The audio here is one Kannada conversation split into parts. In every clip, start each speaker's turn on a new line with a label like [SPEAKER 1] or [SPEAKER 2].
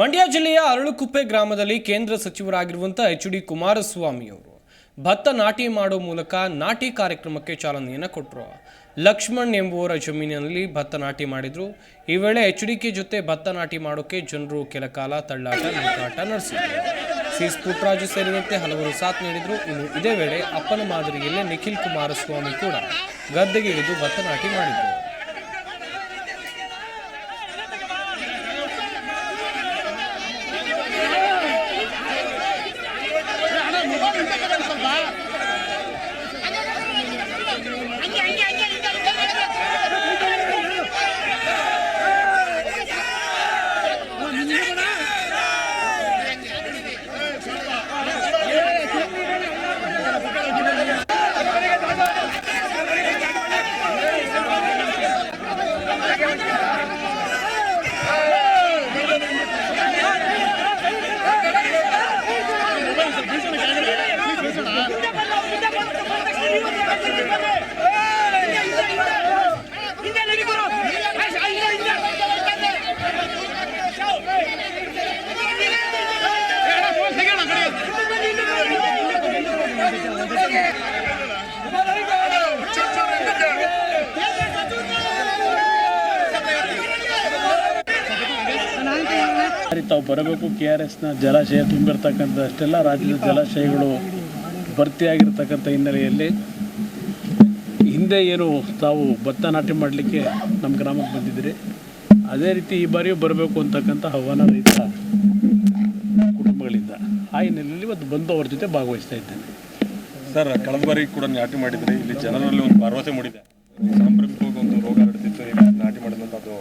[SPEAKER 1] ಮಂಡ್ಯ ಜಿಲ್ಲೆಯ ಅರಳುಕುಪ್ಪೆ ಗ್ರಾಮದಲ್ಲಿ ಕೇಂದ್ರ ಸಚಿವರಾಗಿರುವಂಥ ಎಚ್ ಡಿ ಕುಮಾರಸ್ವಾಮಿ ಅವರು ಭತ್ತ ನಾಟಿ ಮಾಡೋ ಮೂಲಕ ನಾಟಿ ಕಾರ್ಯಕ್ರಮಕ್ಕೆ ಚಾಲನೆಯನ್ನು ಕೊಟ್ಟರು. ಲಕ್ಷ್ಮಣ್ ಎಂಬುವರ ಜಮೀನಿನಲ್ಲಿ ಭತ್ತ ನಾಟಿ ಮಾಡಿದ್ರು. ಈ ವೇಳೆ ಎಚ್ ಡಿ ಕೆ ಜೊತೆ ಭತ್ತ ನಾಟಿ ಮಾಡೋಕೆ ಜನರು ಕೆಲ ಕಾಲ ತಳ್ಳಾಟ ನೂಕಾಟ ನಡೆಸಿದರು. ಸಿ ಪುಟ್ಟರಾಜು ಸೇರಿದಂತೆ ಹಲವರು ಸಾಥ್ ನೀಡಿದರು. ಇನ್ನು ಇದೇ ವೇಳೆ ಅಪ್ಪನ ಮಾದರಿಯಲ್ಲೇ ನಿಖಿಲ್ ಕುಮಾರಸ್ವಾಮಿ ಕೂಡ ಗದ್ದೆಗೆ ಇಳಿದು ಭತ್ತ ನಾಟಿ ಮಾಡಿದ್ರು.
[SPEAKER 2] ತಾವು ಬರಬೇಕು ಕೆ ಆರ್ ಎಸ್ನ ಜಲಾಶಯ ತುಂಬಿರ್ತಕ್ಕಂಥ ಅಷ್ಟೆಲ್ಲ ರಾಜ್ಯದ ಜಲಾಶಯಗಳು ಭರ್ತಿಯಾಗಿರ್ತಕ್ಕಂಥ ಹಿನ್ನೆಲೆಯಲ್ಲಿ ಹಿಂದೆ ಏನು ತಾವು ಭತ್ತ ನಾಟಿ ಮಾಡಲಿಕ್ಕೆ ನಮ್ಮ ಗ್ರಾಮಕ್ಕೆ ಬಂದಿದ್ದೀರಿ. ಅದೇ ರೀತಿ ಈ ಬಾರಿಯೂ ಬರಬೇಕು ಅಂತಕ್ಕಂಥ ಹವಾನ ರೈತ ಕುಟುಂಬಗಳಿಂದ. ಆ ಹಿನ್ನೆಲೆಯಲ್ಲಿ ಇವತ್ತು ಬಂದು ಅವ್ರ ಜೊತೆ ಭಾಗವಹಿಸ್ತಾ ಇದ್ದೇನೆ.
[SPEAKER 3] ಸರ್ ಕಳೆದ ಬಾರಿ ಕೂಡ ನಾಟಿ ಮಾಡಿದ್ರಿ. ಇಲ್ಲಿ ಜನರಲ್ಲಿ ಒಂದು ಭರವಸೆ ಮೂಡಿದೆ. ಒಂದು ರೋಗ ನಾಟಿ ಮಾಡಿದಂಥ ಅದು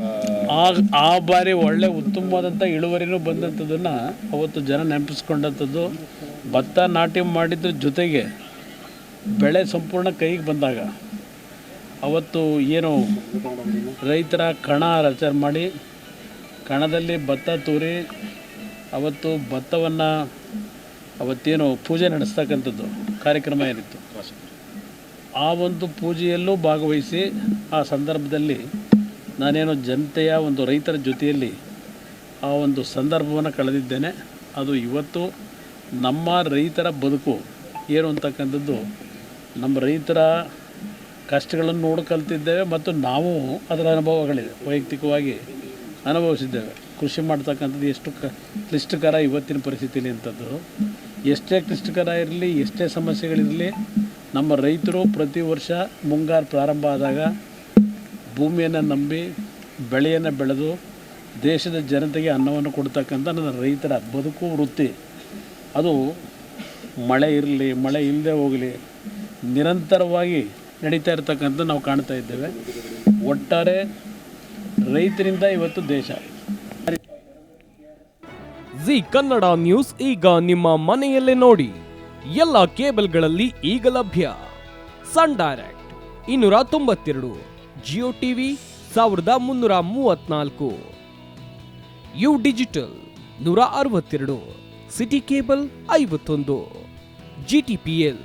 [SPEAKER 3] ಆ,
[SPEAKER 2] ಆ ಆ ಬಾರಿ ಒಳ್ಳೆ ಉತ್ತಮವಾದಂಥ ಇಳುವರಿನೂ ಬಂದಂಥದ್ದನ್ನು ಅವತ್ತು ಜನ ನೆನಪಿಸ್ಕೊಂಡಂಥದ್ದು ಭತ್ತ ನಾಟಿ ಮಾಡಿದ್ರ ಜೊತೆಗೆ ಬೆಳೆ ಸಂಪೂರ್ಣ ಕೈಗೆ ಬಂದಾಗ ಅವತ್ತು ಏನು ರೈತರ ಕಣ ರಚನೆ ಮಾಡಿ ಕಣದಲ್ಲಿ ಭತ್ತ ತೂರಿ, ಅವತ್ತು ಭತ್ತವನ್ನು ಅವತ್ತೇನು ಪೂಜೆ ನಡೆಸ್ತಕ್ಕಂಥದ್ದು ಕಾರ್ಯಕ್ರಮ ಏನಿತ್ತು. ಆ ಒಂದು ಪೂಜೆಯಲ್ಲೂ ಭಾಗವಹಿಸಿ ಆ ಸಂದರ್ಭದಲ್ಲಿ ನಾನೇನು ಜನತೆಯ ಒಂದು ರೈತರ ಜೊತೆಯಲ್ಲಿ ಆ ಒಂದು ಸಂದರ್ಭವನ್ನು ಕಳೆದಿದ್ದೇನೆ. ಅದು ಇವತ್ತು ನಮ್ಮ ರೈತರ ಬದುಕು ಏನು ಅಂತಕ್ಕಂಥದ್ದು ನಮ್ಮ ರೈತರ ಕಷ್ಟಗಳನ್ನು ನೋಡಿ ಕಲ್ತಿದ್ದೇವೆ ಮತ್ತು ನಾವು ಅದರ ಅನುಭವಗಳಿದೆ ವೈಯಕ್ತಿಕವಾಗಿ ಅನುಭವಿಸಿದ್ದೇವೆ. ಕೃಷಿ ಮಾಡ್ತಕ್ಕಂಥದ್ದು ಎಷ್ಟು ಕ, ಕ್ಲಿಷ್ಟಕರ ಇವತ್ತಿನ ಪರಿಸ್ಥಿತಿಲಿ ಅಂಥದ್ದು ಎಷ್ಟೇ ಕ್ಲಿಷ್ಟಕರ ಇರಲಿ, ಎಷ್ಟೇ ಸಮಸ್ಯೆಗಳಿರಲಿ, ನಮ್ಮ ರೈತರು ಪ್ರತಿ ವರ್ಷ ಮುಂಗಾರು ಪ್ರಾರಂಭ ಆದಾಗ ಭೂಮಿಯನ್ನು ನಂಬಿ, ಬೆಳೆಯನ್ನು ಬೆಳೆದು, ದೇಶದ ಜನತೆಗೆ ಅನ್ನವನ್ನು ಕೊಡ್ತಕ್ಕಂಥ ನನ್ನ ರೈತರ ಬದುಕು ವೃತ್ತಿ. ಅದು ಮಳೆ ಇರಲಿ, ಮಳೆ ಇಲ್ಲದೆ ಹೋಗಲಿ ನಿರಂತರವಾಗಿ ನಡೀತಾ ಇರತಕ್ಕಂಥ ನಾವು ಕಾಣ್ತಾ ಇದ್ದೇವೆ. ಒಟ್ಟಾರೆ ರೈತರಿಂದ ಇವತ್ತು ದೇಶ.
[SPEAKER 1] ಜಿ ಕನ್ನಡ ನ್ಯೂಸ್ ಈಗ ನಿಮ್ಮ ಮನೆಯಲ್ಲೇ ನೋಡಿ. ಎಲ್ಲ ಕೇಬಲ್ಗಳಲ್ಲಿ ಈಗ ಲಭ್ಯ. ಸನ್ ಡೈರೆಕ್ಟ್ ಇನ್ನೂರ ತೊಂಬತ್ತೆರಡು, ಜಿಯೋ ಟಿವಿ ಸಾವಿರದ ಮುನ್ನೂರ ಮೂವತ್ನಾಲ್ಕು. ಯು ಡಿಜಿಟಲ್ ನೂರ ಅರವತ್ತೆರಡು, ಸಿಟಿ ಕೇಬಲ್ ಐವತ್ತೊಂದು ಜಿ ಟಿ ಪಿ ಎಲ್